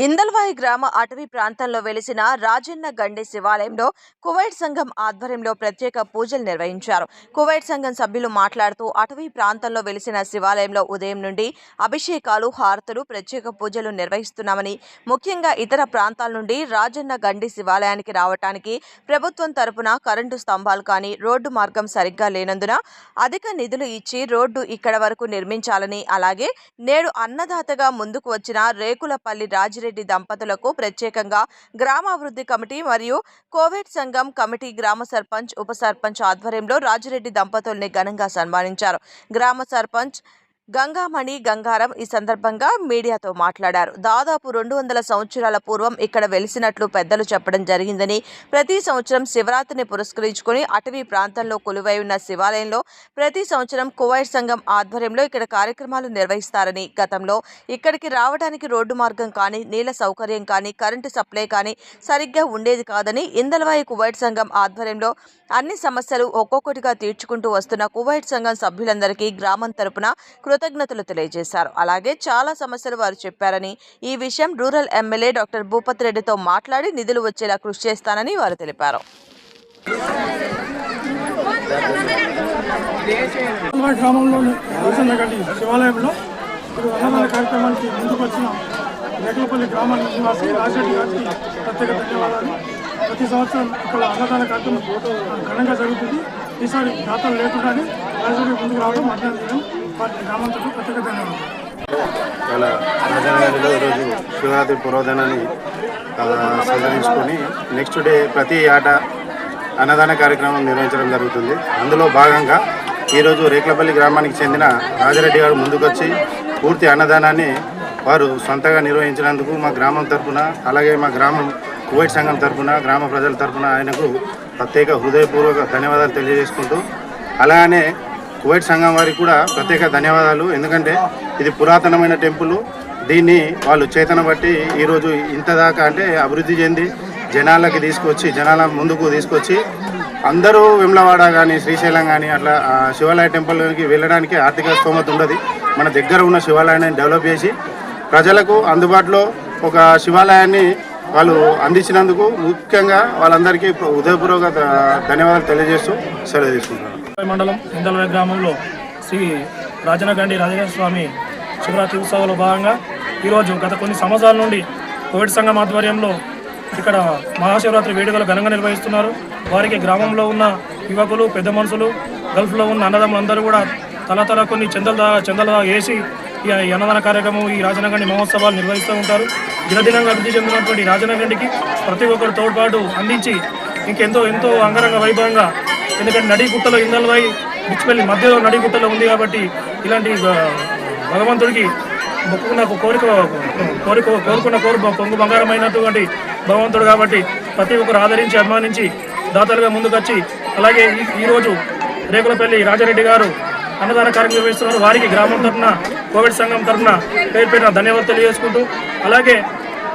ఇందల్వాయి గ్రామ అటవీ ప్రాంతంలో వెలిసిన రాజన్న గండి శివాలయంలో కువైట్ సంఘం ఆధ్వర్యంలో ప్రత్యేక పూజలు నిర్వహించారు. కువైట్ సంఘం సభ్యులు మాట్లాడుతూ అటవీ ప్రాంతంలో వెలిసిన శివాలయంలో ఉదయం నుండి అభిషేకాలు హారతులు ప్రత్యేక పూజలు నిర్వహిస్తున్నామని ముఖ్యంగా ఇతర ప్రాంతాల నుండి రాజన్న గండి శివాలయానికి రావటానికి ప్రభుత్వం తరపున కరెంటు స్తంభాలు కానీ రోడ్డు మార్గం సరిగ్గా లేనందున అధిక నిధులు ఇచ్చి రోడ్డు ఇక్కడ వరకు నిర్మించాలని అలాగే నేడు అన్నదాతగా ముందుకు వచ్చిన రేకులపల్లి రెడ్డి దంపతులకు ప్రత్యేకంగా గ్రామాభివృద్ధి కమిటీ మరియు కోవిడ్ సంఘం కమిటీ గ్రామ సర్పంచ్ ఉప సర్పంచ్ ఆధ్వర్యంలో రాజిరెడ్డి దంపతుల్ని ఘనంగా సన్మానించారు. గ్రామ సర్పంచ్ గంగామణి గంగారం ఈ సందర్భంగా మీడియాతో మాట్లాడారు. దాదాపు రెండు వందల సంవత్సరాల పూర్వం ఇక్కడ వెలిసినట్లు పెద్దలు చెప్పడం జరిగిందని ప్రతి సంవత్సరం శివరాత్రిని పురస్కరించుకొని అటవీ ప్రాంతంలో కొలువై ఉన్న శివాలయంలో ప్రతి సంవత్సరం కువైట్ సంఘం ఆధ్వర్యంలో ఇక్కడ కార్యక్రమాలు నిర్వహిస్తారని గతంలో ఇక్కడికి రావడానికి రోడ్డు మార్గం కానీ నీళ్ళ సౌకర్యం కానీ కరెంటు సప్లై కానీ సరిగ్గా ఉండేది కాదని ఇందలవాయి కువైట్ సంఘం ఆధ్వర్యంలో అన్ని సమస్యలు ఒక్కొక్కటిగా తీర్చుకుంటూ వస్తున్న కువైట్ సంఘం సభ్యులందరికీ గ్రామం తరపున కృతజ్ఞతలు తెలియజేశారు. అలాగే చాలా సమస్యలు వారు చెప్పారని ఈ విషయం రూరల్ ఎమ్మెల్యే డాక్టర్ భూపతి రెడ్డితో మాట్లాడి నిధులు వచ్చేలా కృషి చేస్తానని వారు తెలిపారు. అల్వా గ్రామంలోని రాజన్నగడ్డి శివాలయంలో ఇప్పుడు అన్నదాన కార్యక్రమానికి ముందుకు వచ్చిన రేకులపల్లి గ్రామ నివాసి రాజరెడ్డి గారికి ప్రత్యేక ధన్యవాదాలు. ప్రతి సంవత్సరం ఇక్కడ అన్నదాన కార్యక్రమం ఘనంగా జరుగుతుంది. ఈసారి దాతలు లేకుండానే రాజరెడ్డి ముందుకు రావడం అభినందనం వారికి గ్రామంతో ఈరోజు శివరాత్రి పురోధనాన్ని ఆ, నెక్స్ట్ డే ప్రతి ఆట అన్నదాన కార్యక్రమం నిర్వహించడం జరుగుతుంది. అందులో భాగంగా ఈరోజు రేకులపల్లి గ్రామానికి చెందిన రాజరెడ్డి గారు ముందుకొచ్చి పూర్తి అన్నదానాన్ని వారు సొంతగా నిర్వహించినందుకు మా గ్రామం తరఫున అలాగే మా గ్రామం కువైట్ సంఘం తరపున గ్రామ ప్రజల తరపున ఆయనకు ప్రత్యేక హృదయపూర్వక ధన్యవాదాలు తెలియజేసుకుంటూ అలానే కువైట్ సంఘం వారికి కూడా ప్రత్యేక ధన్యవాదాలు. ఎందుకంటే ఇది పురాతనమైన టెంపుల్. దీన్ని వాళ్ళు చేతన బట్టి ఈరోజు ఇంత దాకా అంటే అభివృద్ధి చెంది జనాలకి తీసుకొచ్చి జనాల ముందుకు తీసుకొచ్చి అందరూ విమ్లవాడ కానీ శ్రీశైలం కానీ అట్లా శివాలయ టెంపుల్కి వెళ్ళడానికి ఆర్థిక స్తోమత ఉండదు. మన దగ్గర ఉన్న శివాలయాన్ని డెవలప్ చేసి ప్రజలకు అందుబాటులో ఒక శివాలయాన్ని వాళ్ళు అందించినందుకు ముఖ్యంగా వాళ్ళందరికీ ఉదయపూర్వక ధన్యవాదాలు తెలియజేస్తూ సెలవు తీసుకుంటున్నాను. మండలం ఇందలవే గ్రామంలో శ్రీ రాజనగండి రాజేంద్ర స్వామి శివరాత్రి ఉత్సవాల్లో భాగంగా ఈరోజు గత కొన్ని సంవత్సరాల నుండి కోవిడ్ సంఘం ఆధ్వర్యంలో ఇక్కడ మహాశివరాత్రి వేడుకలు ఘనంగా నిర్వహిస్తున్నారు. వారికి గ్రామంలో ఉన్న యువకులు పెద్ద మనుషులు గల్ఫ్లో ఉన్న అన్నదమ్ములందరూ కూడా తల తల కొన్ని చెందల చెందల వేసి ఈ ఈ అన్నదాన కార్యక్రమం ఈ రాజనగండి మహోత్సవాలు నిర్వహిస్తూ ఉంటారు. దినదినంగా అభివృద్ధి చెందినటువంటి రాజనగండికి ప్రతి ఒక్కరు తోడ్పాటు అందించి ఇంకెంతో ఎంతో అంగరంగ వైభవంగా ఎందుకంటే నడిగుట్టలో ఇందల్వాయి బిచ్చిపల్లి మధ్యలో నడిగుట్టలో ఉంది కాబట్టి ఇలాంటి భగవంతుడికి మొక్కుకున్న కోరిక కోరిక కోరుకున్న కోరు పొంగు బంగారమైనటువంటి భగవంతుడు కాబట్టి ప్రతి ఒక్కరు ఆదరించి అభిమానించి దాతలుగా ముందుకొచ్చి అలాగే ఈరోజు రేకులపల్లి రాజారెడ్డి గారు అన్నదాన కార్యక్రమం నిర్వహిస్తున్నారు వారికి గ్రామం తరఫున కోవిడ్ సంఘం తరఫున పేరు పెట్టిన ధన్యవాదాలు తెలియజేసుకుంటూ అలాగే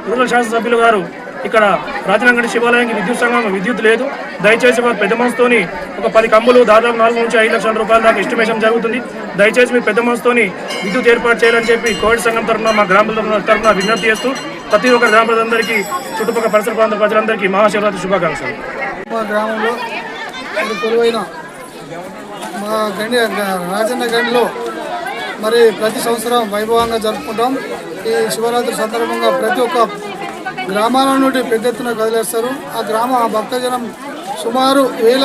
రూరల్ శాసనసభ్యులు గారు ఇక్కడ రాజనంగడి శివాలయానికి విద్యుత్ సంఘం విద్యుత్ లేదు. దయచేసి వారు పెద్ద మనసుతోని ఒక పది కంబులు దాదాపు నాలుగు నుంచి ఐదు లక్షల రూపాయల దాకా ఎస్టిమేషన్ జరుగుతుంది. దయచేసి మీ పెద్ద మనసుతోని విద్యుత్ ఏర్పాటు చేయాలని చెప్పి కోవిడ్ సంఘం తరఫున మా గ్రామ తరఫున విజ్ఞప్తి చేస్తూ ప్రతి ఒక్క గ్రామ ప్రజలందరికీ చుట్టుపక్కల పరిసర ప్రాంత ప్రజలందరికీ మహాశివరాత్రి శుభాకాంక్షలు. మా గ్రామంలో కొలువైన మా గండి రాజన్న గండిలో మరి ప్రతి సంవత్సరం వైభవంగా జరుపుకుంటాం. ఈ శివరాత్రి సందర్భంగా ప్రతి ఒక్క గ్రామాల నుండి పెద్ద ఎత్తున కదిలేస్తారు. ఆ గ్రామ భక్తజనం సుమారు వేల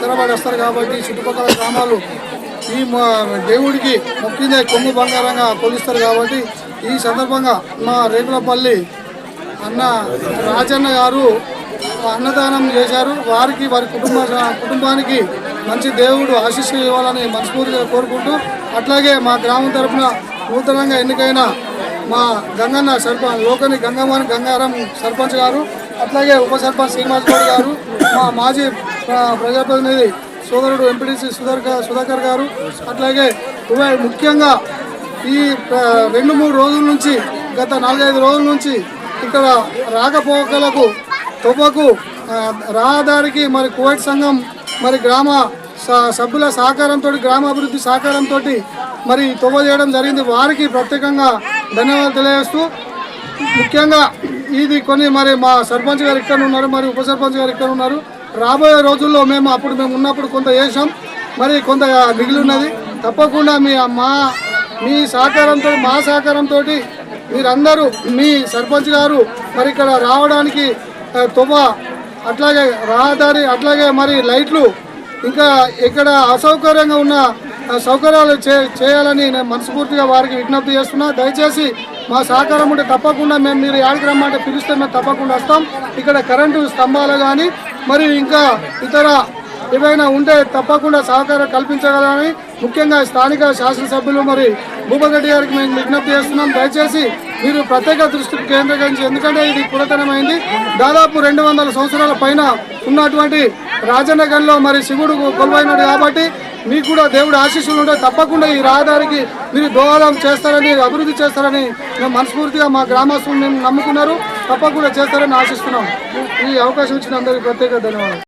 తరబడి వస్తారు కాబట్టి చుట్టుపక్కల గ్రామాలు ఈ మా దేవుడికి మొక్కిందే కొంగు బంగారంగా కొలుస్తారు కాబట్టి ఈ సందర్భంగా మా రేకులపల్లి అన్న రాజన్న గారు అన్నదానం చేశారు. వారికి వారి కుటుంబ కుటుంబానికి మంచి దేవుడు ఆశీస్సు ఇవ్వాలని మనస్ఫూర్తిగా కోరుకుంటూ అట్లాగే మా గ్రామం తరఫున నూతనంగా ఎన్నికైన మా గంగన్న సర్పంచ్ లోకని గంగమ్మని గంగారం సర్పంచ్ గారు అట్లాగే ఉప సర్పంచ్ శ్రీనివాస్ గౌడ్ గారు మా మాజీ ప్రజాప్రతినిధి సోదరుడు ఎంపీటీసీ సుధాకర్ సుధాకర్ గారు అట్లాగే ముఖ్యంగా ఈ రెండు మూడు రోజుల నుంచి గత నాలుగైదు రోజుల నుంచి ఇక్కడ రాకపోకలకు తుపకు రహదారికి మరి కువైట్ సంఘం మరి గ్రామ స- సభ్యుల సహకారంతో గ్రామాభివృద్ధి సహకారంతో మరి తొవ్వ చేయడం జరిగింది. వారికి ప్రత్యేకంగా ధన్యవాదాలు తెలియజేస్తూ ముఖ్యంగా ఇది కొన్ని మరి మా సర్పంచ్ గారు ఇక్కడ ఉన్నారు మరి ఉప సర్పంచ్ గారు ఇక్కడ ఉన్నారు. రాబోయే రోజుల్లో మేము అప్పుడు మేము ఉన్నప్పుడు కొంత చేసాం మరి కొంత మిగిలి ఉన్నది తప్పకుండా మీ మా మీ సహకారంతో మా సహకారంతో మీరందరూ మీ సర్పంచ్ గారు మరి ఇక్కడ రావడానికి ఆ, తొవ్వ అట్లాగే రహదారి అట్లాగే మరి లైట్లు ఇంకా ఇక్కడ అసౌకర్యంగా ఉన్న సౌకర్యాలు చే చేయాలని నేను మనస్ఫూర్తిగా వారికి విజ్ఞప్తి చేస్తున్నా. దయచేసి మా సహకారం ఉంటే తప్పకుండా మేము మీరు యాడికి రమ్మంటే పిలిస్తే మేము తప్పకుండా వస్తాం. ఇక్కడ కరెంటు స్తంభాలు కానీ మరి ఇంకా ఇతర ఏవైనా ఉంటే తప్పకుండా సహకారం కల్పించగలని ముఖ్యంగా స్థానిక శాసనసభ్యులు మరి భూపగడ్డి గారికి మేము విజ్ఞప్తి చేస్తున్నాం. దయచేసి మీరు ప్రత్యేక దృష్టి కేంద్రీకరించి ఎందుకంటే ఇది పురాతనమైంది. దాదాపు రెండు వందల సంవత్సరాల పైన ఉన్నటువంటి రాజనగర్లో మరి శివుడు కొలువైనడు కాబట్టి మీకు కూడా దేవుడు ఆశీస్సులు ఉంటాయి తప్పకుండా ఈ రహదారికి మీరు దోహదం చేస్తారని అభివృద్ధి చేస్తారని మేము మనస్ఫూర్తిగా మా గ్రామస్తులు మేము నమ్ముకున్నారు. తప్పకుండా చేస్తారని ఆశిస్తున్నాం. ఈ అవకాశం ఇచ్చిన అందరికీ ప్రత్యేక ధన్యవాదాలు.